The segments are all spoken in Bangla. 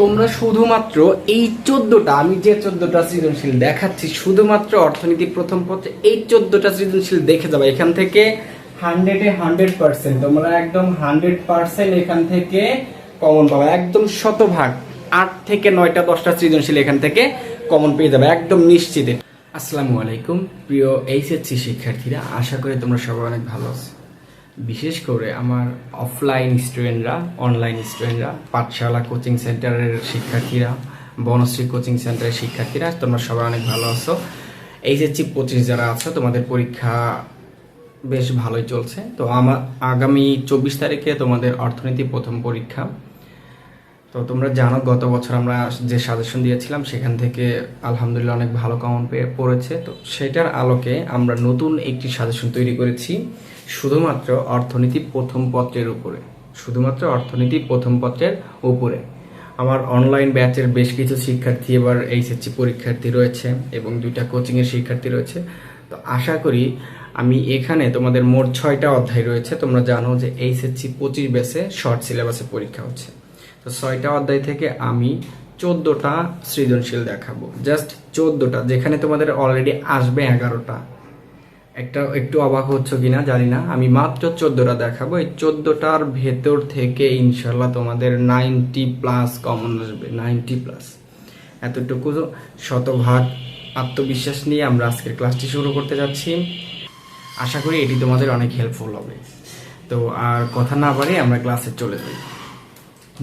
তোমরা শুধুমাত্র এই চোদ্দটা, আমি যে চোদ্দটা সৃজনশীল দেখাচ্ছি, শুধুমাত্র অর্থনীতি প্রথম পত্রে এই চোদ্দটা সৃজনশীল দেখে যাবে। এখান থেকে হান্ড্রেডে হান্ড্রেড পার্সেন্ট তোমরা একদম হান্ড্রেড পার্সেন্ট এখান থেকে কমন পাবে। একদম শতভাগ, আট থেকে নয়টা, দশটা সৃজনশীল এখান থেকে কমন পেয়ে যাবে, একদম নিশ্চিত। আসসালামু আলাইকুম, প্রিয় এইচএসসি শিক্ষার্থীরা, আশা করি তোমরা সবাই অনেক ভালো আছো। বিশেষ করে আমার অফলাইন স্টুডেন্টরা অনলাইন স্টুডেন্টরা পাঠশালা কোচিং সেন্টারের শিক্ষার্থীরা, বনশ্রী কোচিং সেন্টারের শিক্ষার্থীরা, তোমরা সবাই অনেক ভালো আছো। এইচএসসি পঁচিশ যারা আছো, তোমাদের পরীক্ষা বেশ ভালোই চলছে। তো আমার আগামী চব্বিশ তারিখে তোমাদের অর্থনীতি প্রথম পরীক্ষা। তো তোমরা জানো, গত বছর আমরা যে সাজেশন দিয়েছিলাম, সেখান থেকে আলহামদুলিল্লাহ অনেক ভালো কমন পেয়ে পড়েছে। তো সেটার আলোকে আমরা নতুন একটি সাজেশন তৈরি করেছি, শুধুমাত্র অর্থনীতি প্রথম পত্রের উপরে। শুধুমাত্র অর্থনীতি প্রথম পত্রের উপরে। আমার অনলাইন ব্যাচের বেশ কিছু শিক্ষার্থী এবার এইচএসসি পরীক্ষার্থী রয়েছে এবং দুইটা কোচিংয়ের শিক্ষার্থী রয়েছে। তো আশা করি আমি এখানে তোমাদের মোট ছয়টা অধ্যায় রয়েছে। তোমরা জানো যে এইচএসসি পঁচিশ বেসে শর্ট সিলেবাসে পরীক্ষা হচ্ছে। তো ছয়টা অধ্যায় থেকে আমি চোদ্দোটা সৃজনশীল দেখাবো। জাস্ট চোদ্দোটা, যেখানে তোমাদের অলরেডি আসবে এগারোটা। একটা একটু অবাক হচ্ছ কি না জানি না। আমি মাত্র চোদ্দোটা দেখাবো। এই চোদ্দোটার ভেতর থেকে ইনশাল্লাহ তোমাদের নাইনটি প্লাস কমন আসবে। Ninety plus. এতটুকু শতভাগ আত্মবিশ্বাস নিয়ে আমরা আজকের ক্লাসটি শুরু করতে যাচ্ছি। আশা করি এটি তোমাদের অনেক হেল্পফুল হবে। তো আর কথা না বাড়িয়ে আমরা ক্লাসে চলে যাই।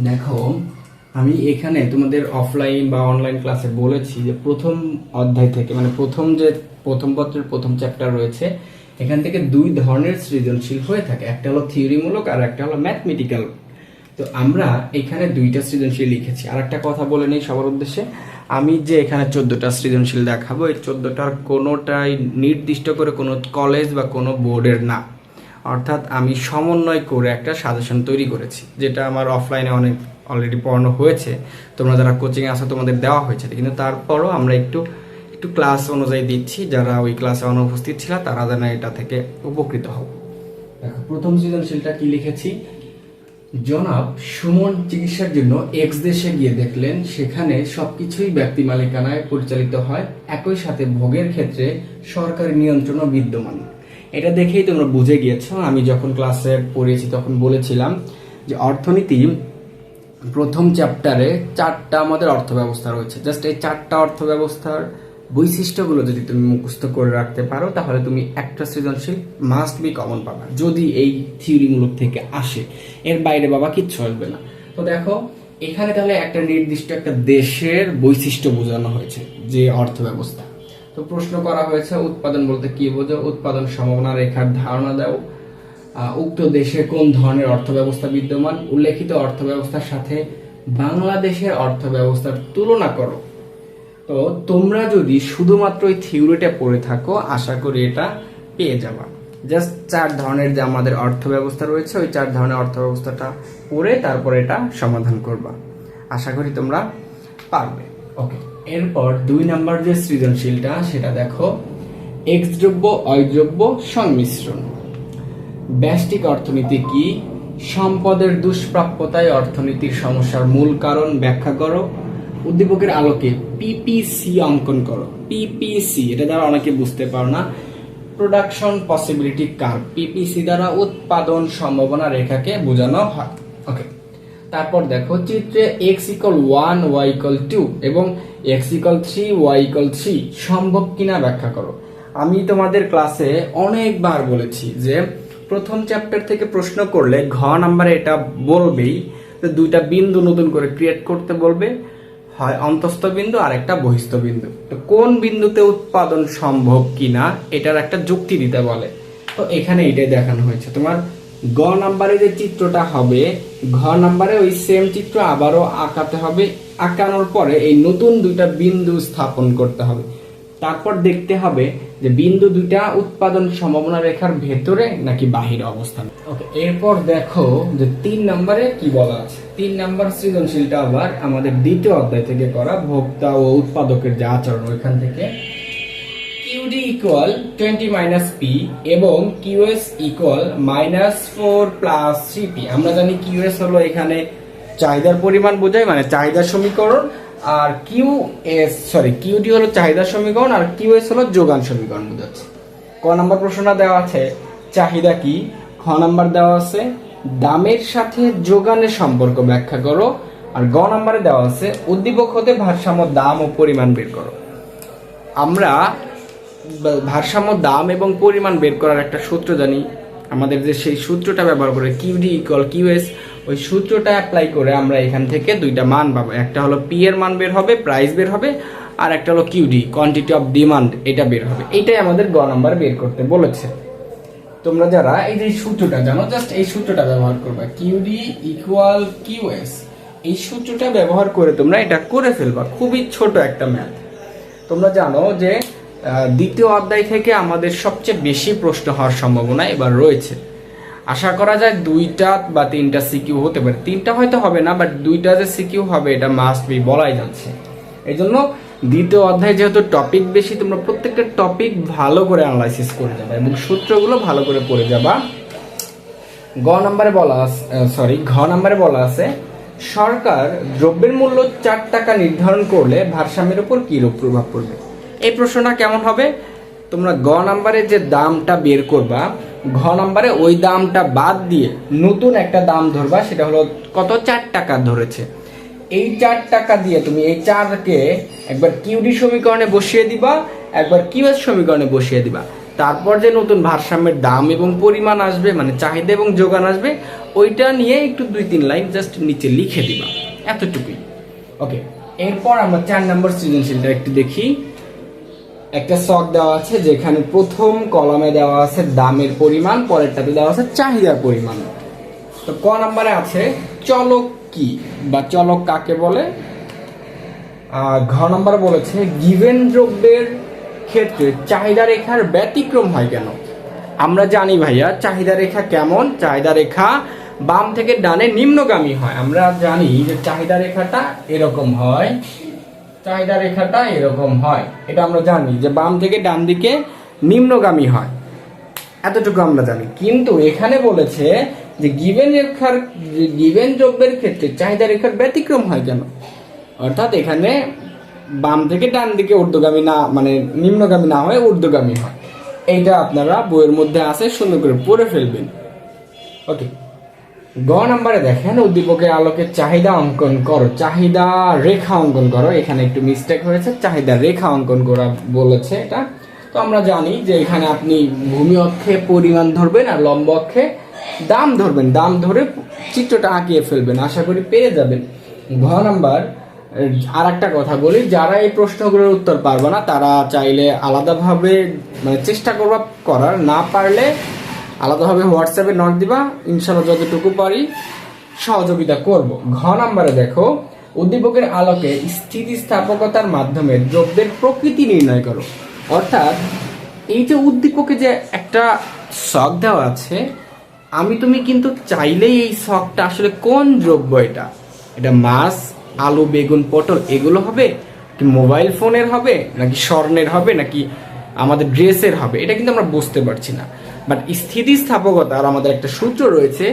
দেখো, আমি এখানে তোমাদের অফলাইন বা অনলাইন ক্লাসে বলেছি যে প্রথম অধ্যায় থেকে মানে প্রথম যে, প্রথম পত্রের প্রথম চ্যাপ্টার রয়েছে, এখান থেকে দুই ধরনের সৃজনশীল হয়ে থাকে। একটা হলো থিওরিমূলক আর একটা হলো ম্যাথমেটিক্যাল তো আমরা এখানে দুইটা সৃজনশীল লিখেছি। আর একটা কথা বলে নেই সবার উদ্দেশ্যে। আমি যে এখানে চোদ্দটা সৃজনশীল দেখাবো, এই চোদ্দটার কোনোটাই নির্দিষ্ট করে কোনো কলেজ বা কোনো বোর্ডের না। অর্থাৎ আমি সমন্বয় করে একটা সাজেশন তৈরি করেছি, যেটা আমার অফলাইনে অনেক অলরেডি পড়ানো হয়েছে। তোমরা যারা কোচিংয়ে আসো তোমাদের দেওয়া হয়েছে। কিন্তু তারপরও আমরা একটু একটু ক্লাস অনুযায়ী দিচ্ছি। যারা ওই ক্লাসে অনুপস্থিত ছিল, তারা যেন এটা থেকে উপকৃত দেখো, প্রথম সৃজনশীলটা কি লিখেছি? জনাব সুমন চিকিৎসার জন্য এক্স দেশে গিয়ে দেখলেন, সেখানে সবকিছুই ব্যক্তি মালিকানায় পরিচালিত হয়। একই সাথে ভোগের ক্ষেত্রে সরকারি নিয়ন্ত্রণও বিদ্যমান। এটা দেখেই তোমরা বুঝে গিয়েছো। আমি যখন ক্লাসে পড়িয়েছি তখন বলেছিলাম যে অর্থনীতি প্রথম চ্যাপ্টারে চারটা আমাদের অর্থ ব্যবস্থা রয়েছে। জাস্ট এই চারটা অর্থ ব্যবস্থার বৈশিষ্ট্যগুলো যদি তুমি মুখস্থ করে রাখতে পারো, তাহলে তুমি একটা সৃজনশীল মাস্ট বি কমন পাবা। যদি এই থিওরিমূলক থেকে আসে, এর বাইরে বাবা কিচ্ছু আসবে না। তো দেখো, এখানে তাহলে একটা নির্দিষ্ট একটা দেশের বৈশিষ্ট্য বোঝানো হয়েছে, যে অর্থ ব্যবস্থা তো প্রশ্ন করা হয়েছে, উৎপাদন বলতে কি বোঝো? উৎপাদন সম্ভাবনা রেখার ধারণা দাও। উক্ত দেশে কোন ধরনের অর্থব্যবস্থা বিদ্যমান? উল্লেখিত অর্থ ব্যবস্থার সাথে বাংলাদেশের অর্থ ব্যবস্থার তুলনা করো। তো তোমরা যদি শুধুমাত্র ওই থিওরিটা পড়ে থাকো, আশা করি এটা পেয়ে যাবা। জাস্ট চার ধরনের যে আমাদের অর্থব্যবস্থা রয়েছে, ওই চার ধরনের অর্থ ব্যবস্থাটা পড়ে তারপর এটা সমাধান করবা। আশা করি তোমরা পারবে। ওকে এরপর দুই নাম্বার যে সৃজনশীলটা, সেটা দেখো। এক্স দ্রব্য অয় সংমিশ্রণ। ব্যষ্টিক অর্থনীতি কি? সম্পদের দুষ্প্রাপ্যতায় অর্থনীতির সমস্যার মূল কারণ ব্যাখ্যা করো। উদ্দীপকের আলোকে পিপিসি অঙ্কন করো। পিপিসি এটা দ্বারা অনেকে বুঝতে পারো না। প্রোডাকশন পসিবিলিটি কার পিপিসি দ্বারা উৎপাদন সম্ভাবনা রেখাকে বোঝানো হয়। ওকে তারপর দেখো চিত্রে x equal one y equal two এবং x equal three y equal three সম্ভব কিনা ব্যাখ্যা করো। আমি তোমাদের ক্লাসে অনেকবার বলেছি যে প্রথম চ্যাপ্টার থেকে প্রশ্ন করলে ঘ নাম্বারে এটা বলবেই, যে দুইটা বিন্দু নতুন করে ক্রিয়েট করতে বলবে, হয় অন্তস্থ বিন্দু আর একটা বহিস্থ বিন্দু। তো কোন বিন্দুতে উৎপাদন সম্ভব কিনা এটার একটা যুক্তি দিতে বলে। তো এখানে এটাই দেখানো হয়েছে। তোমার গ নাম্বারে যে চিত্রটা হবে, ঘ নাম্বারে ওই সেম চিত্র আবারও আঁকাতে হবে। আঁকানোর পরে এই নতুন দুইটা বিন্দু স্থাপন করতে হবে। তারপর দেখতে হবে যে বিন্দু দুইটা উৎপাদন সম্ভাবনা রেখার ভেতরে নাকি বাহিরে অবস্থান। ওকে এরপর দেখো যে তিন নম্বরে কি বলা আছে? তিন নাম্বার সৃজনশীলটা আবার আমাদের দ্বিতীয় অধ্যায় থেকে করা ভোক্তা ও উৎপাদকের যে আচরণ ওইখান থেকে QD equal twenty minus P এবং QS equal minus four plus three P আমরা জানি কিউএস হলো এখানে চাহিদার পরিমাণ বোঝায় মানে চাহিদার সমীকরণ, আর এস সরি কিউডি হলো চাহিদার সমীকরণ, আর এস হলো যোগান সমীকরণ বোঝাচ্ছে। ক নম্বর প্রশ্নটা দেওয়া আছে, চাহিদা কি? খ নাম্বার দেওয়া আছে, দামের সাথে যোগানের সম্পর্ক ব্যাখ্যা করো, আর গ নম্বরে দেওয়া আছে, উদ্দীপক হতে ভারসাম্য, দাম ও পরিমাণ বের করো। আমরা ভারসাম্য, দাম এবং পরিমাণ বের করার একটা সূত্র জানি। আমাদের যে সেই সূত্রটা ব্যবহার করে কিউডি ইকুয়াল কিউএস ওই সূত্রটা অ্যাপ্লাই করে আমরা এখান থেকে দুইটা মান পাবো। একটা হলো পি এর মান বের হবে প্রাইস বের হবে, আর একটা হলো কিউডি কোয়ান্টিটি অফ ডিমান্ড এটা বের হবে। এটাই আমাদের গ নাম্বার বের করতে বলেছে। তোমরা যারা এই যে সূত্রটা জানো জাস্ট এই সূত্রটা ব্যবহার করবে। কিউডি ইকুয়াল কিউএস এই সূত্রটা ব্যবহার করে তোমরা এটা করে ফেলবা। খুবই ছোট একটা ম্যাথ তোমরা জানো যে দ্বিতীয় অধ্যায় থেকে আমাদের সবচেয়ে বেশি প্রশ্ন হওয়ার সম্ভাবনা এবার রয়েছে। আশা করা যায় দুইটা বা তিনটা সিকিউ হতে পারে। তিনটা হয়তো হবে না বাট দুইটা যে সিকিউ হবে, এটা মাস্ট বি বলাই যাচ্ছে। এই জন্য দ্বিতীয় অধ্যায় যেহেতু টপিক বেশি, তোমরা প্রত্যেকটা টপিক ভালো করে অ্যানালাইসিস করে যাবে এবং সূত্রগুলো ভালো করে পড়ে যাবা। গ নম্বরে বলা সরি ঘ নম্বরে বলা আছে, সরকার দ্রব্যের মূল্য চার টাকা নির্ধারণ করলে ভারসাম্যের উপর কি রূপ প্রভাব পড়বে? এই প্রশ্নটা কেমন হবে? তোমরা গ নম্বরে যে দামটা বের করবা, ঘ নাম্বারে ওই দামটা বাদ দিয়ে নতুন একটা দাম ধরবা, সেটা হলো কত? চার টাকা ধরেছে। এই চার টাকা দিয়ে তুমি এই চারকে একবার কিউডি সমীকরণে বসিয়ে দিবা, একবার কিউএস সমীকরণে বসিয়ে দিবা। তারপর যে নতুন ভারসাম্যের দাম এবং পরিমাণ আসবে মানে চাহিদা এবং যোগান আসবে, ওইটা নিয়ে একটু দুই তিন লাইন জাস্ট নিচে লিখে দিবা, এতটুকুই। ওকে এরপর আমরা চার নম্বর সৃজনশীলটা একটু দেখি। একটা শখ দেওয়া আছে, যেখানে প্রথম কলামে দেওয়া আছে দামের পরিমাণ, পরেরটাতে দেওয়া আছে চাহিদার পরিমাণ। তো ক নম্বরে আছে, চলক কি বা চলক কাকে বলে? ঘ নম্বর বলেছে গিভেন দ্রব্যের ক্ষেত্রে চাহিদা রেখার ব্যতিক্রম হয় কেন? আমরা জানি ভাইয়া, চাহিদা রেখা কেমন? চাহিদা রেখা বাম থেকে ডানে নিম্নগামী হয়। আমরা জানি যে চাহিদা রেখাটা এরকম হয় চাহিদা রেখাটা এরকম হয়। এটা আমরা জানি যে বাম থেকে ডান দিকে নিম্নগামী হয়। এতটুকু আমরা জানি। কিন্তু এখানে বলেছে যে গিভেন রেখার গিভেন দ্রব্যের ক্ষেত্রে চাহিদা রেখার ব্যতিক্রম হয় কেন? অর্থাৎ এখানে বাম থেকে ডান দিকে ঊর্ধ্বগামী না মানে নিম্নগামী না হয়ে ঊর্ধ্বগামী হয়। এইটা আপনারা বইয়ের মধ্যে আছে, সুন্দর করে পড়ে ফেলবেন। ওকে। গ নাম্বারে দেখেন, উদ্দীপকের আলোকে চাহিদা অঙ্কন করো। চাহিদা রেখা অঙ্কন করো। এখানে একটু মিস্টেক হয়েছে। চাহিদা রেখা অঙ্কন করা বলেছে এটা। তো আমরা জানি যে এখানে আপনি ভূমি অক্ষে পরিমাণ ধরবেন আর লম্ব অক্ষে দাম ধরবেন। দাম ধরে চিত্রটা আঁকিয়ে ফেলবেন। আশা করি পেয়ে যাবেন। ঘ নাম্বার আর একটা কথা বলি। যারা এই প্রশ্নগুলোর উত্তর পারবে না, তারা চাইলে আলাদাভাবে মানে চেষ্টা করবা করার। না পারলে আলাদাভাবে হোয়াটসঅ্যাপে নক দিবা ইনশাল্লাহ যতটুকু পারি সহযোগিতা করব। ঘ নাম্বারে দেখো, উদ্দীপকের আলোকে স্থিতিস্থাপকতার মাধ্যমে দ্রব্যের প্রকৃতি নির্ণয় করো। অর্থাৎ এই যে উদ্দীপকে যে একটা শখ দেওয়া আছে, আমি তুমি কিন্তু চাইলেই এই শখটা আসলে কোন দ্রব্য এটা? এটা মাছ, আলু, বেগুন, পটল, এগুলো হবে কি মোবাইল ফোনের হবে, নাকি স্বর্ণের হবে, নাকি আমাদের ড্রেসের হবে, এটা কিন্তু আমরা বুঝতে পারছি না। বাট স্থিতিস্থাপকতার আমাদের একটা সূত্র রয়েছে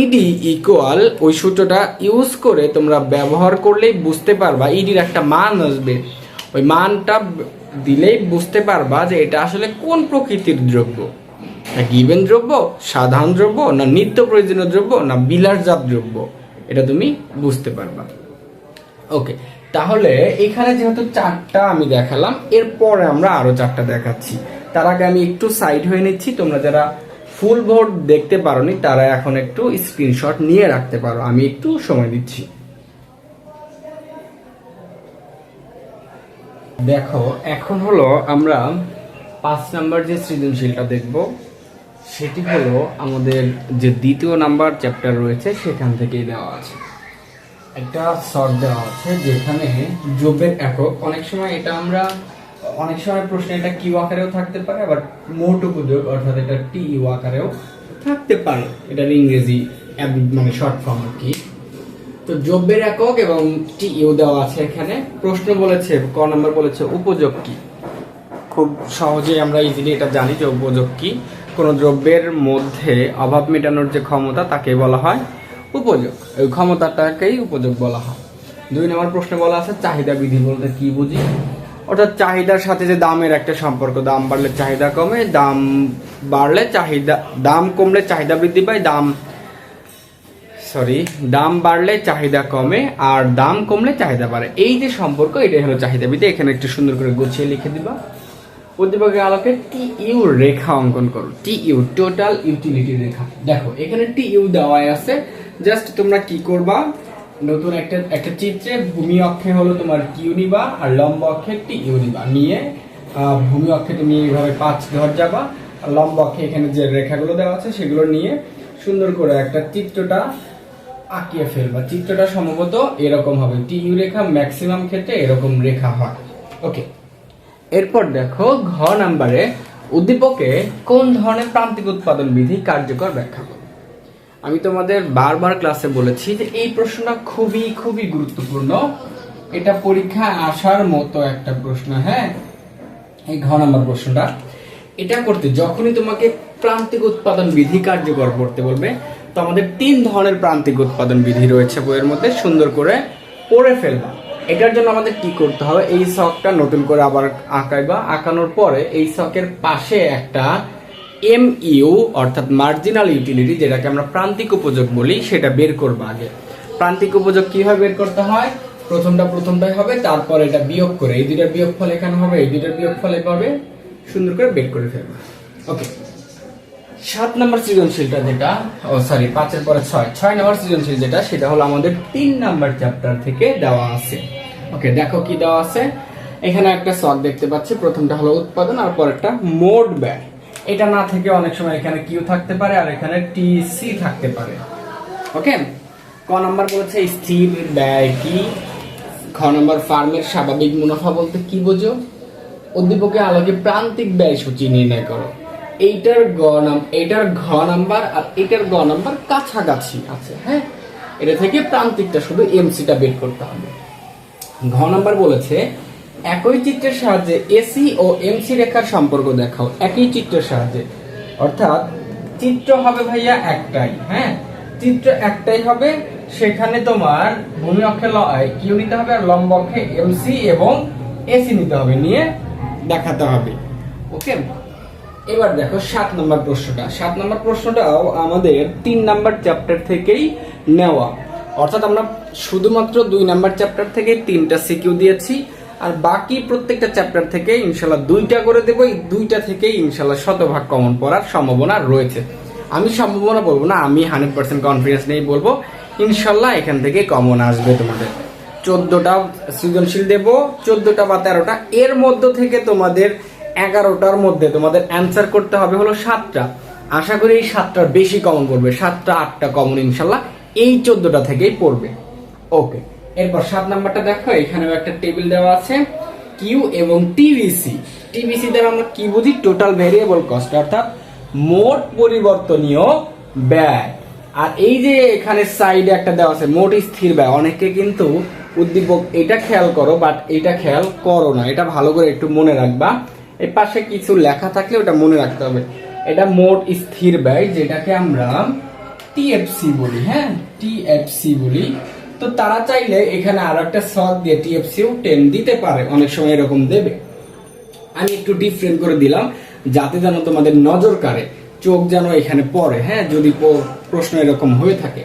ইডি ইকুয়াল ওই সূত্রটা ইউজ করে তোমরা ব্যবহার করলেই বুঝতে পারবা ইডির একটা মান আসবে। ওই মানটা দিলেই বুঝতে পারবা যে এটা আসলে কোন প্রকৃতির দ্রব্য? না গিভেন দ্রব্য, সাধারণ দ্রব্য, না নিত্য প্রয়োজনীয় দ্রব্য, না বিলাসজাত দ্রব্য, এটা তুমি বুঝতে পারবা। ওকে তাহলে এখানে যেহেতু চারটা আমি দেখালাম, এরপরে আমরা আরও চারটা দেখাচ্ছি। তার আগে আমি একটু সাইড হয়ে নিচ্ছি, তোমরা যারা ফুল বোর্ড দেখতে পারোনি, তারা এখন একটু স্ক্রিনশট নিয়ে রাখতে পারো। আমি একটু সময় দিচ্ছি। দেখো, এখন হলো আমরা পাঁচ নাম্বার যে সৃজনশীলটা দেখব, সেটি হলো আমাদের যে দ্বিতীয় নাম্বার চ্যাপ্টার রয়েছে, সেখান থেকেই দেওয়া আছে। একটা শর্ট দেওয়া আছে যেখানে যোগের একক। অনেক সময় এটা আমরা, অনেক সময় প্রশ্নে এটা কিউ আকারেও থাকতে পারে, আবার মোট উপযোগ, অর্থাৎ এটা টি ইউ থাকতে পারে। এটার ইংরেজি মানে শর্ট ফর্ম আর কি। তো দ্রব্যের একক এবং টি ইউ দেওয়া আছে এখানে। প্রশ্ন বলেছে, ক নাম্বার বলেছে, উপযোগ কি? খুব সহজেই আমরা ইজিলি এটা জানি যে উপযোগ কি। কোনো দ্রব্যের মধ্যে অভাব মেটানোর যে ক্ষমতা তাকে বলা হয় উপযোগ। ওই ক্ষমতাটাকেই উপযোগ বলা হয়। দুই নম্বর প্রশ্নে বলা আছে, চাহিদা বিধি বলতে কি বুঝি? অর্থাৎ চাহিদার সাথে যে দামের একটা সম্পর্ক, দাম বাড়লে চাহিদা কমে, দাম বাড়লে চাহিদা, দাম কমলে চাহিদা বৃদ্ধি পায়, দাম সরি দাম বাড়লে চাহিদা কমে আর দাম কমলে চাহিদা বাড়ে। এই যে সম্পর্ক, এটাই হলো চাহিদা বৃদ্ধি এখানে একটু সুন্দর করে গুছিয়ে লিখে দিবা। উদ্দীপকের আলোকে টি ইউ রেখা অঙ্কন করো। টি ইউ টোটাল ইউটিলিটি রেখা। দেখো, এখানে টি ইউ দেওয়াই আছে জাস্ট তোমরা কি করবা? নতুন একটা একটা চিত্রে ভূমি অক্ষে হলো তোমার কিউ নিবা আর লম্ব অক্ষে টি ইউনিবা নিয়ে ভূমি অক্ষে তুমি এইভাবে পাঁচ ঘর যাবা। আর লম্ব অক্ষে এখানে যে রেখাগুলো দেওয়া আছে সেগুলো নিয়ে সুন্দর করে একটা চিত্রটা আঁকিয়ে ফেলবা। চিত্রটা সম্ভবত এরকম হবে। টি ইউ রেখা ম্যাক্সিমাম ক্ষেত্রে এরকম রেখা হয়। ওকে এরপর দেখো ঘ নাম্বারে উদ্দীপকে কোন ধরনের প্রান্তিক উৎপাদন বিধি কার্যকর ব্যাখ্যা করো? আমি তোমাদের বারবার ক্লাসে বলেছি যে এই প্রশ্নটা খুবই খুবই গুরুত্বপূর্ণ। এটা পরীক্ষায় আসার মতো একটা প্রশ্ন হ্যাঁ? এই ঘ নাম্বার প্রশ্নটা। এটা করতে যখনই তোমাকে প্রান্তিক উৎপাদন বিধি কার্যকর করতে বলবে, তো আমাদের তিন ধরনের প্রান্তিক উৎপাদন বিধি রয়েছে বইয়ের মধ্যে, সুন্দর করে পড়ে ফেলবা। এটার জন্য আমাদের কি করতে হবে? এই শখটা নতুন করে আবার আঁকাইবা। আঁকানোর পরে এই শখের পাশে একটা এম ইউ অর্থাৎ মার্জিনাল ইউটিলিটি যেটাকে আমরা প্রান্তিক উপযোগ বলি, সেটা বের করব আগে। প্রান্তিক উপযোগ কীভাবে বের করতে হয়? প্রথমটা প্রথমটাই হবে, তারপর এটা বিয়োগ করে। এই দুইটার বিয়োগ ফল এখানে হবে, এই দুইটার বিয়োগ ফল এভাবে সুন্দর করে বের করে ফেলব। ওকে সাত নম্বর সৃজনশীলটা যেটা, ও সরি পাঁচের পরে ছয়। ছয় নম্বর সৃজনশীল যেটা, সেটা হলো আমাদের তিন নাম্বার চ্যাপ্টার থেকে দেওয়া আছে। ওকে দেখো কি দেওয়া আছে? এখানে একটা শখ দেখতে পাচ্ছি। প্রথমটা হলো উৎপাদন, আর পরেরটা মোট ব্যয় এটা না থেকে অনেক সময় এখানে কিউ থাকতে পারে আর এখানে টি সি থাকতে পারে। ওকে ক নম্বর বলেছে স্থির ব্যয় কি? খ নম্বর, ফার্মের স্বাভাবিক মুনাফা বলতে কি বোঝো? উদ্দীপকের আলোকে প্রান্তিক ব্যয় সূচি নির্ণয় করো। এইটার গ নাম, এইটার ঘ নাম্বার আর এটার গ নাম্বার কাছাকাছি আছে হ্যাঁ? এটা থেকে প্রান্তিকটা শুধু এমসিটা বের করতে হবে। ঘ নাম্বার বলেছে একই চিত্রের সাহায্যে এসি ও এমসি রেখার সম্পর্ক দেখাও। একই চিত্রের সাহায্যে। অর্থাৎ চিত্র হবে ভাইয়া একটাই হ্যাঁ? চিত্র একটাই হবে, সেখানে তোমার ভূমি অক্ষে কিউ নিতে হবে আর লম্ব অক্ষে এমসি এবং এসি নিতে হবে। নিয়ে দেখাতে হবে। ওকে? এবার দেখো সাত নম্বর প্রশ্নটা। সাত নম্বর প্রশ্নটাও আমাদের তিন নাম্বার চ্যাপ্টার থেকেই নেওয়া। অর্থাৎ আমরা শুধুমাত্র দুই নাম্বার চ্যাপ্টার থেকে তিনটা সিকিউ দিয়েছি। আর বাকি প্রত্যেকটা চ্যাপ্টার থেকে ইনশাল্লাহ দুইটা করে দেবো। এই দুইটা থেকেই ইনশাল্লাহ শতভাগ কমন পড়ার সম্ভাবনা রয়েছে। আমি সম্ভাবনা বলব না, আমি হান্ড্রেড পার্সেন্ট কনফিডেন্স নেই বলব ইনশাল্লাহ এখান থেকে কমন আসবে তোমাদের। চোদ্দটা সৃজনশীল দেব, চোদ্দটা বা তেরোটা, এর মধ্য থেকে তোমাদের এগারোটার মধ্যে তোমাদের অ্যান্সার করতে হবে হলো সাতটা। আশা করি এই সাতটার বেশি কমন পড়বে সাতটা, আটটা কমন ইনশাল্লাহ এই চোদ্দটা থেকেই পড়বে। ওকে এরপর সাত নাম্বারটা দেখো, এখানেও একটা টেবিল দেওয়া আছে কিউ এবং টিভিসি টিভিসি দ্বারা আমরা কি বুঝি? টোটাল ভেরিয়েবল কস্ট অর্থাৎ মোট পরিবর্তনীয় ব্যয়। আর এই যে এখানে সাইডে একটা দেওয়া আছে, মোট স্থির ব্যয়, অনেকে কিন্তু উদ্দীপক, এটা খেয়াল করো বাট এটা খেয়াল করো না, এটা ভালো করে একটু মনে রাখবা। এর পাশে কিছু লেখা থাকলে ওটা মনে রাখতে হবে। এটা মোট স্থির ব্যয়, যেটাকে আমরা টিএফসি বলি হ্যাঁ? টিএফসি বলি। তো তারা চাইলে এখানে আর একটা শখ দিয়ে টিএফসিও টেন দিতে পারে। অনেক সময় এরকম দেবে। আমি একটু ডিফারেন্ট করে দিলাম। যাতে যেন তোমাদের নজর কাড়ে, চোখ যেন এখানে পড়ে হ্যাঁ? যদি প্রশ্ন এরকম হয়ে থাকে।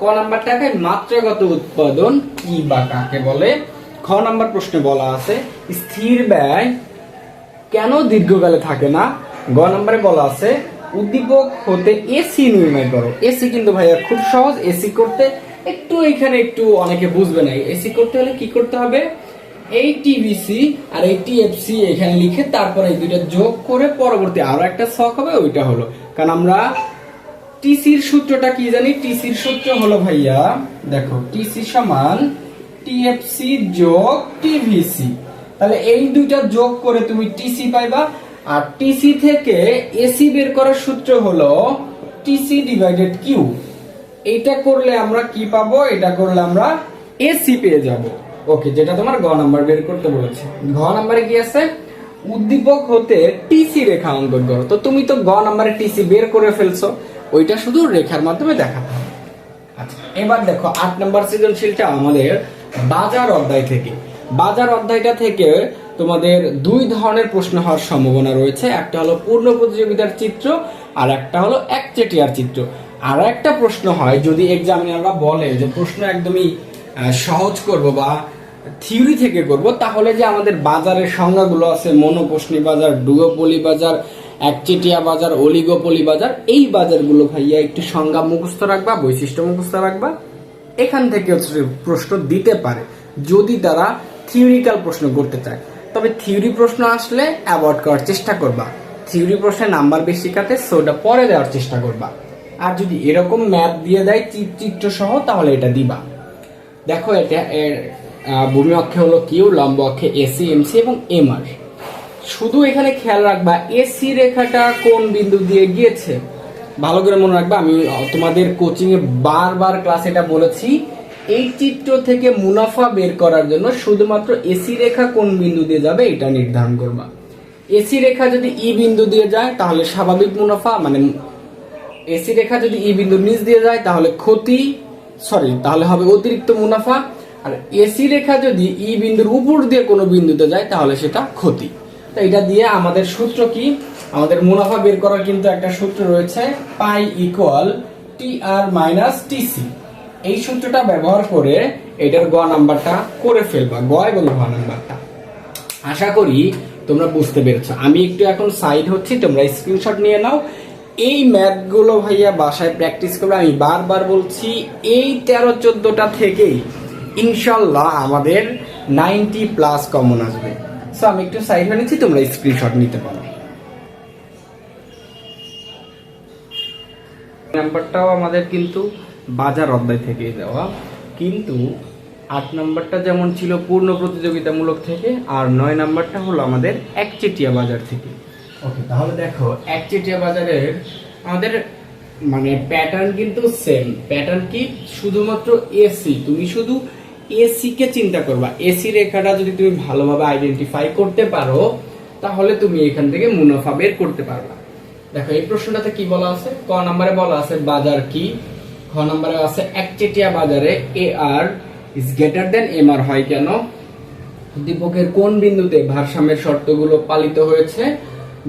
ক নাম্বারটাকে মাত্রাগত উৎপাদন কি বা কাকে বলে? খ নাম্বার প্রশ্নে বলা আছে, স্থির ব্যয় কেন দীর্ঘকালে থাকে না? গ নম্বরে বলা আছে, উদ্দীপক হতে এসি নির্ণয় করো। এসি কিন্তু ভাইয়া খুব সহজ, এসি করতে একটু এখানে একটু অনেকে বুঝবে না এসি করতে হলে কি করতে হবে? এই টিভিসি আর এই টিএফসি এখানে লিখে তারপরে এই দুইটা যোগ করে পরবর্তী আরও একটা শখ হবে, ওইটা হলো। কারণ আমরা টিসির সূত্রটা কি জানি? টিসির সূত্র হলো ভাইয়া, দেখো টিসি সমান টিএফসি যোগ টিভিসি তাহলে এই দুইটা যোগ করে তুমি টিসি পাইবা, আর টিসি থেকে এসি বের করার সূত্র হলো টিসি ডিভাইডেড কিউ এইটা করলে আমরা কি পাবো? এটা করলে আমরা এসি পেয়ে যাব। ওকে যেটা তোমার গ নাম্বার বের করতে বলেছে। ঘ নাম্বারে কি আছে? উদ্দীপক হতে টিসি রেখা অঙ্কন করো। তো তুমি তো গ নাম্বারে টিসি বের করে ফেলছো। ওইটা শুধু রেখার মাধ্যমে হবে। আচ্ছা এবার দেখো, আট নম্বর সৃজনশীলটা আমাদের বাজার অধ্যায় থেকে। বাজার অধ্যায়টা থেকে তোমাদের দুই ধরনের প্রশ্ন হওয়ার সম্ভাবনা রয়েছে। একটা হলো পূর্ণ প্রতিযোগিতার চিত্র আর একটা হলো একচেটিয়ার চিত্র। আর একটা প্রশ্ন হয়, যদি এক্সামিনাররা বলে যে প্রশ্ন একদমই সহজ করব বা থিওরি থেকে করব, তাহলে যে আমাদের বাজারের সংজ্ঞাগুলো আছে মনোপোষণী বাজার ডুয়োপলি বাজার, একচেটিয়া বাজার অলিগোপলি বাজার, এই বাজারগুলো ভাইয়া একটু সংজ্ঞা মুখস্থ রাখবা, বৈশিষ্ট্য মুখস্থ রাখবা, এখান থেকে প্রশ্ন দিতে পারে, যদি তারা থিওরিক্যাল প্রশ্ন করতে চায়। তবে থিওরি প্রশ্ন আসলে অ্যাভয়েড করার চেষ্টা করবা। থিওরি প্রশ্নে নাম্বার বেশি কাটে সোটা পরে দেওয়ার চেষ্টা করবা। আর যদি এরকম ম্যাপ দিয়ে দেয় চিত্র সহ, তাহলে এটা দিবা। দেখো, এটা, এর ভূমি অক্ষে হলো কিউ, লম্ব অক্ষে এসি এমসি এবং এমআর শুধু এখানে খেয়াল রাখবা এসি রেখাটা কোন বিন্দু দিয়ে গিয়েছে? ভালো করে মনে রাখবা, আমি তোমাদের কোচিং এ বারবার ক্লাস এটা বলেছি, এই চিত্র থেকে মুনাফা বের করার জন্য শুধুমাত্র এসি রেখা কোন বিন্দু দিয়ে যাবে, এটা নির্ধারণ করবা। এসি রেখা যদি ই বিন্দু দিয়ে যায়, তাহলে স্বাভাবিক মুনাফা মানে এসি রেখা যদি ই বিন্দুর নিচ দিয়ে যায়, তাহলে ক্ষতি সরি তাহলে হবে অতিরিক্ত মুনাফা। আর এসি রেখা যদি ই বিন্দুর উপর দিয়ে কোনো বিন্দুতে যায়, তাহলে সেটা ক্ষতি। তো এটা দিয়ে আমাদের সূত্র কি? আমাদের মুনাফা বের করার কিন্তু একটা সূত্র রয়েছে, pi equal T R minus TC এই সূত্রটা ব্যবহার করে এটার গ নাম্বারটা করে ফেলবা, গ এবং ঘ নাম্বারটা। আশা করি তোমরা বুঝতে পেরেছ। আমি একটু এখন সাইড হচ্ছি, তোমরা স্ক্রিনশট নিয়ে নাও। এই ম্যাথগুলো ভাইয়া বাসায় প্র্যাকটিস করবে, আমি বারবার বলছি, এই তেরো চোদ্দটা থেকেই ইনশাল্লাহ আমাদের নাইনটি প্লাস কমন আসবে। সো আমি একটু সাইড হয়ে নিচ্ছি, তোমরা স্ক্রিনশট নিতে পারো। নাম্বারটাও আমাদের কিন্তু বাজার অধ্যায় থেকে দেওয়া, কিন্তু আট নাম্বারটা যেমন ছিল পূর্ণ প্রতিযোগিতামূলক থেকে, আর নয় নাম্বারটা হলো আমাদের একচেটিয়া বাজার থেকে। ওকে তাহলে দেখো, একচেটিয়া বাজারের আমাদের মানে প্যাটার্ন কিন্তু সেম প্যাটার্ন কি? শুধুমাত্র এসি তুমি শুধু এসি কে চিন্তা করবা। এসি রেখাটা যদি তুমি ভালোভাবে আইডেন্টিফাই করতে পারো, তাহলে তুমি এখান থেকে মুনাফা বের করতে পারবা। দেখো, এই প্রশ্নটাতে কি বলা আছে? ক নম্বরে বলা আছে, বাজার কি? খ নম্বরে আছে, একচেটিয়া বাজারে A R is greater than M R হয় কেন? দীপকের কোন বিন্দুতে ভারসাম্যের শর্তগুলো পালিত হয়েছে?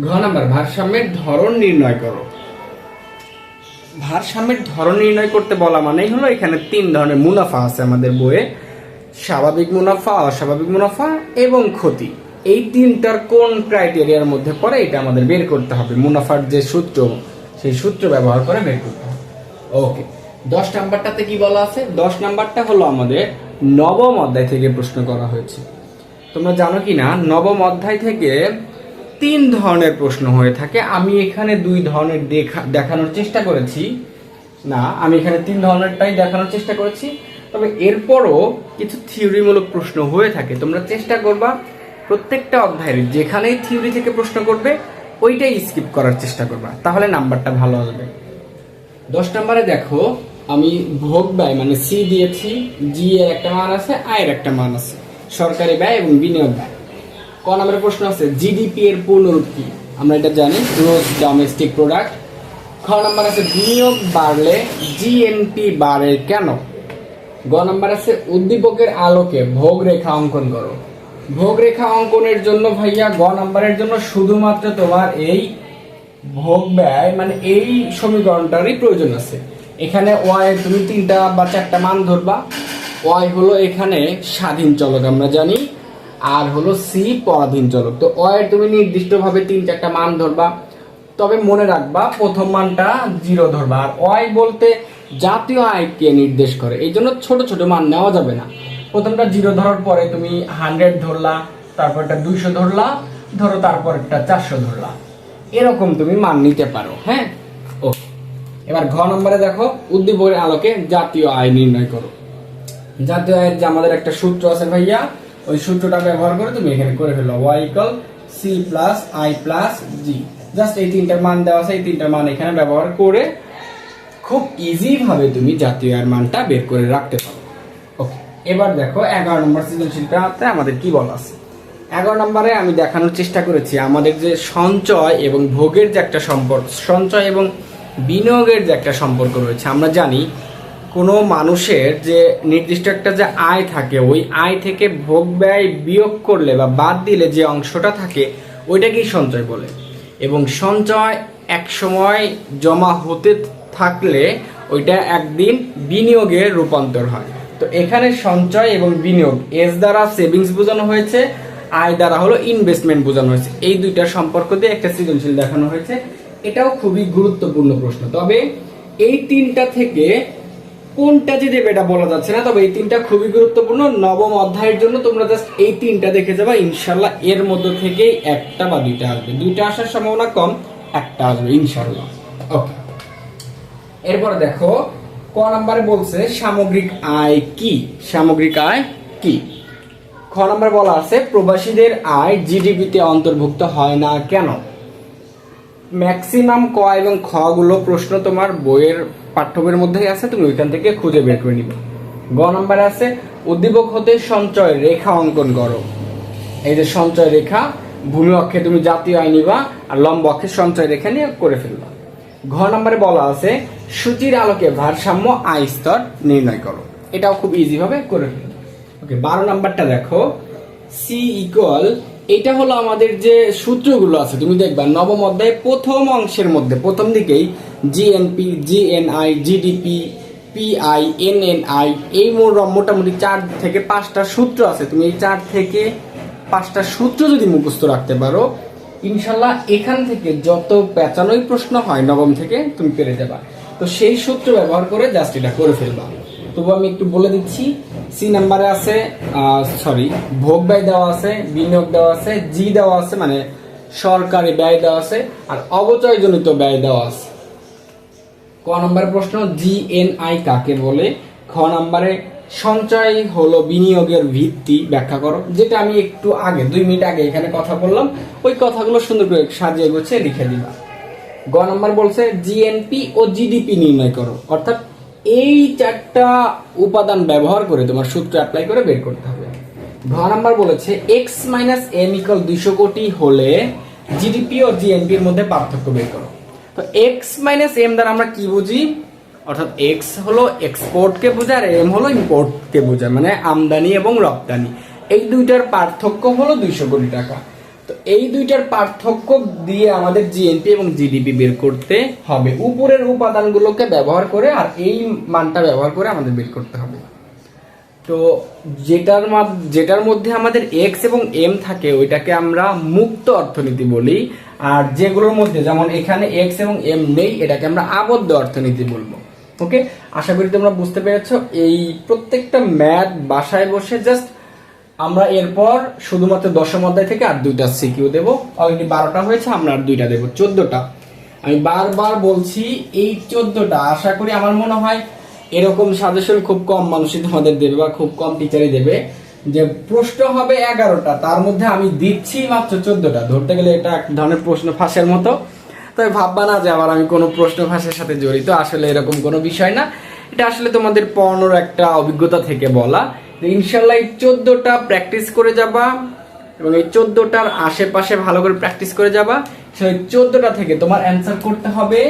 ঘ নাম্বার, ভারসাম্যের ধরন নির্ণয় করো। ভারসাম্যের ধরন নির্ণয় করতে বলা মানেই হলো এখানে তিন ধরনের মুনাফা আছে আমাদের বইয়ে। স্বাভাবিক মুনাফা, অস্বাভাবিক মুনাফা এবং ক্ষতি। এই তিনটার কোন ক্রাইটেরিয়ার মধ্যে পড়ে এটা আমাদের বের করতে হবে। মুনাফার যে সূত্র, সেই সূত্র ব্যবহার করে বের করতে হবে। ওকে, দশ নাম্বারটাতে কি বলা আছে? দশ নাম্বারটা হলো আমাদের নবম অধ্যায় থেকে প্রশ্ন করা হয়েছে। তোমরা জানো কি না নবম অধ্যায় থেকে তিন ধরনের প্রশ্ন হয়ে থাকে। আমি এখানে দুই ধরনের দেখা, দেখানোর চেষ্টা করেছি। না, আমি এখানে তিন ধরনেরটাই দেখানোর চেষ্টা করেছি। তবে এরপরও কিছু থিওরিমূলক প্রশ্ন হয়ে থাকে। তোমরা চেষ্টা করবা প্রত্যেকটা অধ্যায়ের যেখানেই থিওরি থেকে প্রশ্ন করবে, ওইটাই স্কিপ করার চেষ্টা করবা। তাহলে নাম্বারটা ভালো আসবে দশ নম্বরে দেখো, আমি ভোগ ব্যয় মানে সি দিয়েছি, জি এর একটা মান আছে আয়ের একটা মান আছে। সরকারি ব্যয় এবং বিনিয়োগ ব্যয়। ক নম্বরের প্রশ্ন আছে জিডিপি এর পূর্ণরূপ কি? আমরা এটা জানি গ্রোস ডোমেস্টিক প্রোডাক্ট খ নম্বর আছে, বিনিয়োগ বাড়লে জিএনপি বাড়ে কেন? গ নম্বর আছে, উদ্দীপকের আলোকে ভোগ রেখা অঙ্কন করো। ভোগ রেখা অঙ্কনের জন্য ভাইয়া গ নম্বরের জন্য শুধুমাত্র তোমার এই ভোগ ব্যয় মানে এই সমীকরণটারই প্রয়োজন আছে। এখানে ওয়াই তুমি তিনটা বা চারটা মান ধরবা। ওয়াই হলো এখানে স্বাধীন চলক, আমরা জানি। আর হলো সি পরাধীন চলক তো ওয়াই তুমি নির্দিষ্টভাবে তিন চারটা মান ধরবা, তবে মনে রাখবা প্রথম মানটা জিরো ধরবা। আর ওয়াই বলতে জাতীয় আয়কে নির্দেশ করে, এই জন্য ছোট ছোট মান নেওয়া যাবে না। প্রথমটা জিরো ধরার পরে তুমি হান্ড্রেড ধরলা, তারপরটা দুইশো ধরলা, ধরো তারপরটা চারশো ধরলা। এরকম তুমি মান নিতে পারো হ্যাঁ? ও এবার ঘ নম্বরে দেখো, উদ্দীপকের আলোকে জাতীয় আয় নির্ণয় করো। জাতীয় আয়ের যে আমাদের একটা সূত্র আছে ভাইয়া ওই সূত্রটা ব্যবহার করে তুমি এখানে করে ফেলো। Y equal C plus I plus G just এই তিনটার মান দেওয়া আছে, এই তিনটার মান এখানে ব্যবহার করে খুব ইজি ভাবে তুমি জাতীয় আয়ের মানটা বের করে রাখতে পারো। ওকে এবার দেখো এগারো নম্বর সৃজনশীলটাতে আমাদের কি বলা আছে? এগারো নম্বরে আমি দেখানোর চেষ্টা করেছি, আমাদের যে সঞ্চয় এবং ভোগের যে একটা সম্পর্ক, সঞ্চয় এবং বিনিয়োগের যে একটা সম্পর্ক রয়েছে, আমরা জানি কোনো মানুষের যে নির্দিষ্ট একটা যে আয় থাকে, ওই আয় থেকে ভোগ ব্যয় বিয়োগ করলে বা বাদ দিলে যে অংশটা থাকে, ওইটাকেই সঞ্চয় বলে। এবং সঞ্চয় এক সময় জমা হতে থাকলে ওইটা একদিন বিনিয়োগে রূপান্তর হয়। তো এখানে সঞ্চয় এবং বিনিয়োগ, এস দ্বারা সেভিংস বোঝানো হয়েছে আয় দ্বারা হলো ইনভেস্টমেন্ট বোঝানো হয়েছে। এই দুইটা সম্পর্ক দিয়ে একটা সৃজনশীল দেখানো হয়েছে। এটাও খুবই গুরুত্বপূর্ণ প্রশ্ন। তবে এই তিনটা থেকে কোনটা যে দেবে এটা বলা যাচ্ছে না, তবে এই তিনটা খুবই গুরুত্বপূর্ণ। নবম অধ্যায়ের জন্য তোমরা জাস্ট এই তিনটা দেখে যাবা ইনশাল্লাহ এর মধ্যে থেকেই একটা বা দুইটা আসবে। দুইটা আসার সম্ভাবনা কম, একটা আসবে ইনশাল্লাহ ওকে এরপরে দেখো, ক নাম্বারে বলছে, সামগ্রিক আয় কি? সামগ্রিক আয় কি? খ নাম্বার বলা আছে, প্রবাসীদের আয় জিডিপিতে অন্তর্ভুক্ত হয় না কেন? ম্যাক্সিমাম ক এবং খ গুলো প্রশ্ন তোমার বইয়ের পাঠ্যবইয়ের মধ্যেই আছে, তুমি ওইখান থেকে খুঁজে বের করে নিবে। গ নাম্বারে আছে, উদ্দীপক হতে সঞ্চয় রেখা অঙ্কন করো। এই যে সঞ্চয় রেখা ভূমি অক্ষে তুমি জাতীয় আয় নিবা আর লম্ব অক্ষে সঞ্চয় রেখা নিয়ে করে ফেলবা। ঘ নম্বরে বলা আছে, সূচির আলোকে ভারসাম্য আয় স্তর নির্ণয় করো। এটাও খুব ইজি ভাবে করে ফেলবা। ওকে বারো নম্বরটা দেখো সি ইকুয়াল এটা হলো আমাদের যে সূত্রগুলো আছে, তুমি দেখবা নবম অধ্যায়ে প্রথম অংশের মধ্যে, প্রথম দিকেই GNP GNI GDP PI NNI এই মোট- মোটামুটি চার থেকে পাঁচটা সূত্র আছে। তুমি এই চার থেকে পাঁচটা সূত্র যদি মুখস্থ রাখতে পারো, ইনশাল্লাহ এখান থেকে যত পেঁচানোই প্রশ্ন হয় নবম থেকে তুমি পেরে যাবা। তো সেই সূত্র ব্যবহার করে জাস্ট এটা করে ফেলবা। তবু আমি একটু বলে দিচ্ছি সি নাম্বারে আছে সরি, ভোগ ব্যয় দেওয়া আছে, বিনিয়োগ দেওয়া আছে, জি দেওয়া আছে মানে সরকারি ব্যয় দেওয়া আছে, আর অবচয়জনিত ব্যয় দেওয়া আছে। ক নম্বরের প্রশ্ন জিএনআই কাকে বলে? খ নম্বরে, সঞ্চয় হলো বিনিয়োগের ভিত্তি, ব্যাখ্যা করো। যেটা আমি একটু আগে, দুই মিনিট আগে এখানে কথা বললাম, ওই কথাগুলো সুন্দর করে সাজিয়ে গুছিয়ে লিখে দিবা গ নম্বর বলছে জিএনপি ও জিডিপি নির্ণয় করো। অর্থাৎ এই চারটা উপাদান ব্যবহার করে তোমার সূত্র অ্যাপ্লাই করে বের করতে হবে। ঘ নাম্বার বলেছে এক্স মাইনাস এম ইকাল দুইশো কোটি হলে জিডিপি ও জিএনপি এর মধ্যে পার্থক্য বের করো। তো এক্স মাইনাস এম দ্বারা আমরা কি বুঝি? অর্থাৎ এক্স হলো এক্সপোর্টকে বোঝায় আর এম হলো ইম্পোর্টকে বোঝায় মানে আমদানি এবং রপ্তানি। এই দুইটার পার্থক্য হলো দুইশো কোটি টাকা। তো এই দুইটার পার্থক্য দিয়ে আমাদের জিএনপি এবং জিডিপি বের করতে হবে। উপরের উপাদানগুলোকে ব্যবহার করে আর এই মানটা ব্যবহার করে আমাদের বের করতে হবে। তো যেটার যেটার মধ্যে আমাদের এক্স এবং এম থাকে, ওইটাকে আমরা মুক্ত অর্থনীতি বলি। আর যেগুলোর মধ্যে, যেমন এখানে এক্স এবং এম নেই, এটাকে আমরা আবদ্ধ অর্থনীতি বলব। ওকে? আশা করি তোমরা বুঝতে পেরেছ, এই প্রত্যেকটা ম্যাথ বাসায় বসে জাস্ট আমরা এরপর শুধুমাত্র দশম অধ্যায় থেকে আর দুইটা সিকিউ দেবো। অলরেডি বারোটা হয়েছে, আমরা আর দুইটা দেবো, চোদ্দটা। আমি বারবার বলছি, এই চোদ্দটা, আশা করি আমার মনে হয় এরকম সাজেশন খুব কম মানুষই তোমাদের দেবে বা খুব কম টিচারই দেবে। যে প্রশ্ন হবে এগারোটা, তার মধ্যে আমি দিচ্ছি মাত্র চোদ্দটা। ধরতে গেলে এটা এক ধরনের প্রশ্ন ফাঁসের মতো। তবে ভাববা না যে আবার আমি কোনো প্রশ্ন ফাঁসের সাথে জড়িত, আসলে এরকম কোনো বিষয় না। এটা আসলে তোমাদের পড়ানোর একটা অভিজ্ঞতা থেকে বলা। ইনশাল্লাহ এই চোদ্দটা প্র্যাকটিস করে যাবা এবং এই চোদ্দটার আশেপাশে ভালো করে প্র্যাকটিস করে যাবা। সেই চোদ্দটা থেকে তোমার অ্যান্সার করতে হবে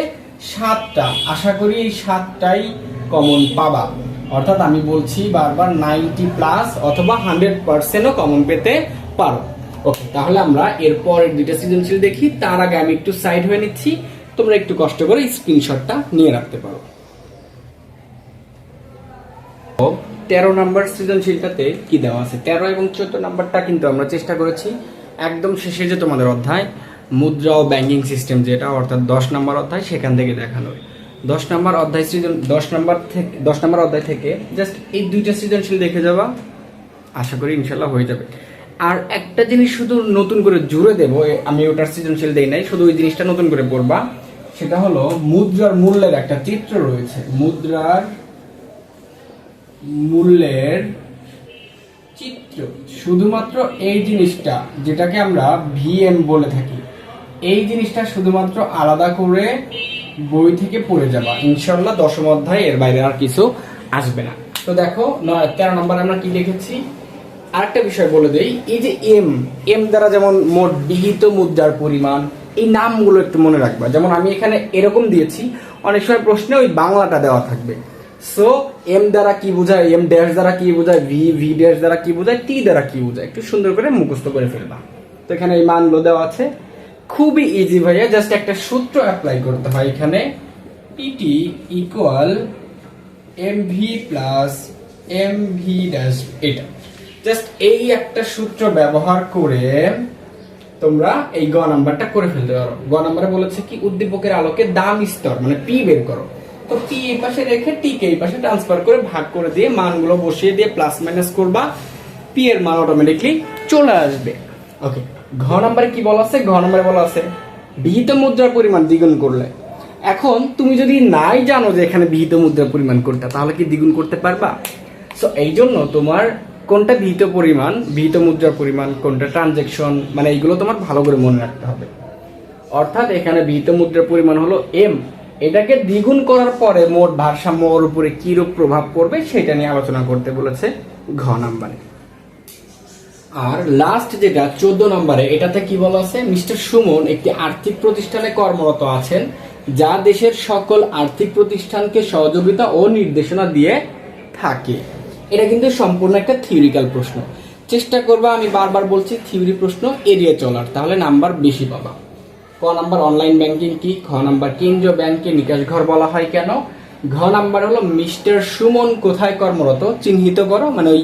সাতটা। আশা করি এই সাতটাই কমন পাবা। অর্থাৎ আমি বলছি বারবার নাইনটি প্লাস অথবা হান্ড্রেড পার্সেন্টও কমন পেতে পারো। ওকে তাহলে আমরা এরপরের দুইটা সৃজনশীল দেখি। তার আগে আমি একটু সাইড হয়ে নিচ্ছি। তোমরা একটু কষ্ট করে স্ক্রিনশটটা নিয়ে রাখতে পারো। তেরো নাম্বার সৃজনশীলটাতে কি দেওয়া আছে? তেরো এবং চোদ্দ নাম্বারটা কিন্তু আমরা চেষ্টা করেছি। একদম শেষে যে তোমাদের অধ্যায়, মুদ্রা ও ব্যাংকিং সিস্টেম যেটা, অর্থাৎ দশ নাম্বার অধ্যায়, সেখান থেকে দেখানো দশ নাম্বার অধ্যায় সৃজন দশ নাম্বার থেকে দশ নাম্বার অধ্যায় থেকে জাস্ট এই দুইটা সৃজনশীল দেখে যাওয়া আশা করি ইনশাল্লাহ হয়ে যাবে। আর একটা জিনিস শুধু নতুন করে জুড়ে দেবো আমি ওটার সৃজনশীল দেই নাই, শুধু ওই জিনিসটা নতুন করে পড়বা। সেটা হলো মুদ্রার মূল্যের একটা চিত্র রয়েছে। মুদ্রার মূল্যের চিত্র। শুধুমাত্র এই জিনিসটা যেটাকে আমরা ভিএম বলে থাকি এই জিনিসটা শুধুমাত্র আলাদা করে বই থেকে পড়ে যাবা। ইনশাল্লাহ দশম অধ্যায় এর বাইরে আর কিছু আসবে না। তো দেখো তেরো নম্বর আমরা কি লিখেছি আরেকটা বিষয় বলে দেই এই যে এম এম দ্বারা যেমন মোট বিহিত মুদ্রার পরিমাণ এই নামগুলো একটু মনে রাখবা। যেমন আমি এখানে এরকম দিয়েছি অনেক সময় প্রশ্নে ওই বাংলাটা দেওয়া থাকবে। সো এম দ্বারা কি বোঝায়? এম ড্যাশ দ্বারা কি বোঝায়? ভি ভি ড্যাশ দ্বারা কি বোঝায়? টি দ্বারা কি বোঝায়? একটু সুন্দর করে মুখস্থ করে ফেলবা। তো এখানে এই মানগুলো দেওয়া আছে। খুবই ইজি ভাইয়া জাস্ট একটা সূত্র অ্যাপ্লাই করতে হয় এখানে। PT equal M V plus M V dash এটা। জাস্ট এই একটা সূত্র ব্যবহার করে তোমরা এই গ নাম্বারটা করে ফেলতে পারো। গ নাম্বারে বলেছে কি, উদ্দীপকের আলোকে দাম স্তর মানে পি বের করো। তো পি এই পাশে রেখে টি কে এই পাশে ট্রান্সফার করে ভাগ করে দিয়ে মানগুলো বসিয়ে দিয়ে প্লাস মাইনাস করবা পি এর মান অটোমেটিকলি চলে আসবে। ওকে ঘ নাম্বারে কি বলা আছে? ঘ নাম্বারে বলা আছে বিহিত মুদ্রার পরিমাণ দ্বিগুণ করলে। এখন তুমি যদি নাই জানো যে এখানে বিহিত মুদ্রার পরিমাণ কোনটা তাহলে কি দ্বিগুণ করতে পারবা? সো এই জন্য তোমার কোনটা বিহিত পরিমাণ বিহিত মুদ্রার পরিমাণ কোনটা ট্রানজেকশন মানে এইগুলো তোমার ভালো করে মনে রাখতে হবে। অর্থাৎ এখানে বিহিত মুদ্রার পরিমাণ হলো এম এটাকে দ্বিগুণ করার পরে মোট ভারসাম্য ওর উপরে কিরূপ প্রভাব পড়বে সেটা নিয়ে আলোচনা করতে বলেছে ঘ নাম্বারে। আর লাস্ট যেটা, চোদ্দ নম্বরে, এটাতে কি বলা আছে? মিস্টার সুমন একটি আর্থিক প্রতিষ্ঠানে কর্মরত আছেন, যা দেশের সকল আর্থিক প্রতিষ্ঠানকে সহযোগিতা ও নির্দেশনা দিয়ে থাকে। এটা কিন্তু সম্পূর্ণ একটা থিওরিক্যাল প্রশ্ন। চেষ্টা করবা, আমি বারবার বলছি থিওরি প্রশ্ন এড়িয়ে চলার। তাহলে নাম্বার বেশি পাবা। ক নাম্বার অনলাইন ব্যাংকিং কি? খ নাম্বার কেন্দ্রীয় ব্যাংকে নিকাশ ঘর বলা হয় কেন? ঘ নাম্বার হলো মিস্টার সুমন কোথায় কর্মরত? চিহ্নিত করো মানে ওই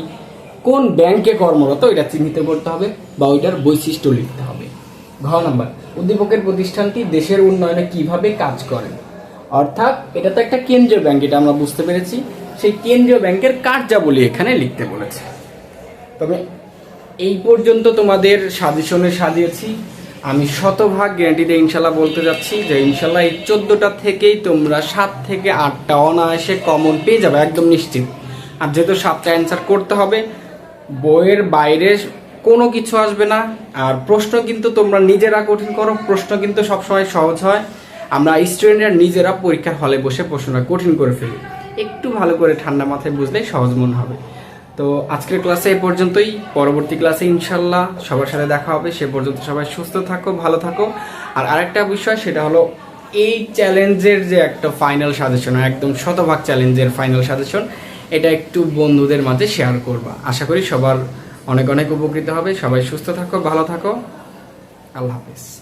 কোন ব্যাংকে কর্মরত এটা চিহ্নিত করতে হবে বা ওইটার বৈশিষ্ট্য লিখতে হবে। ঘ নাম্বার, উদ্দীপকের প্রতিষ্ঠানটি দেশের উন্নয়নে কীভাবে কাজ করে? অর্থাৎ এটা তো একটা কেন্দ্রীয় ব্যাংক, এটা আমরা বুঝতে পেরেছি। সেই কেন্দ্রীয় ব্যাংকের কার্যাবলী এখানে লিখতে বলেছে। তবে এই পর্যন্ত তোমাদের সাজেশনে সাজিয়েছি। আমি শতভাগ গ্যারান্টি দিয়ে ইনশাল্লাহ বলতে যাচ্ছি যে ইনশাল্লাহ এই চোদ্দোটা থেকেই তোমরা সাত থেকে আটটা অনায়াসে কমন পেয়ে যাবে, একদম নিশ্চিত। আর যেহেতু সাতটা অ্যান্সার করতে হবে, বইয়ের বাইরে কোনো কিছু আসবে না। আর প্রশ্ন কিন্তু তোমরা নিজেরা কঠিন করো, প্রশ্ন কিন্তু সবসময় সহজ হয়। আমরা স্টুডেন্টরা নিজেরা পরীক্ষার হলে বসে প্রশ্নটা কঠিন করে ফেলি। একটু ভালো করে ঠান্ডা মাথায় বুঝলে সহজ মনে হবে। তো আজকের ক্লাসে এ পর্যন্তই। পরবর্তী ক্লাসে ইনশাল্লাহ সবার সাথে দেখা হবে। সে পর্যন্ত সবাই সুস্থ থাকো, ভালো থাকো। আর আরেকটা বিষয়, সেটা হলো এই চ্যালেঞ্জের যে একটা ফাইনাল সাজেশন একদম শতভাগ চ্যালেঞ্জের ফাইনাল সাজেশন এটা একটু বন্ধুদের মাঝে শেয়ার করবা। আশা করি সবার অনেক অনেক উপকৃত হবে। সবাই সুস্থ থাকো, ভালো থাকো। আল্লাহ হাফিজ।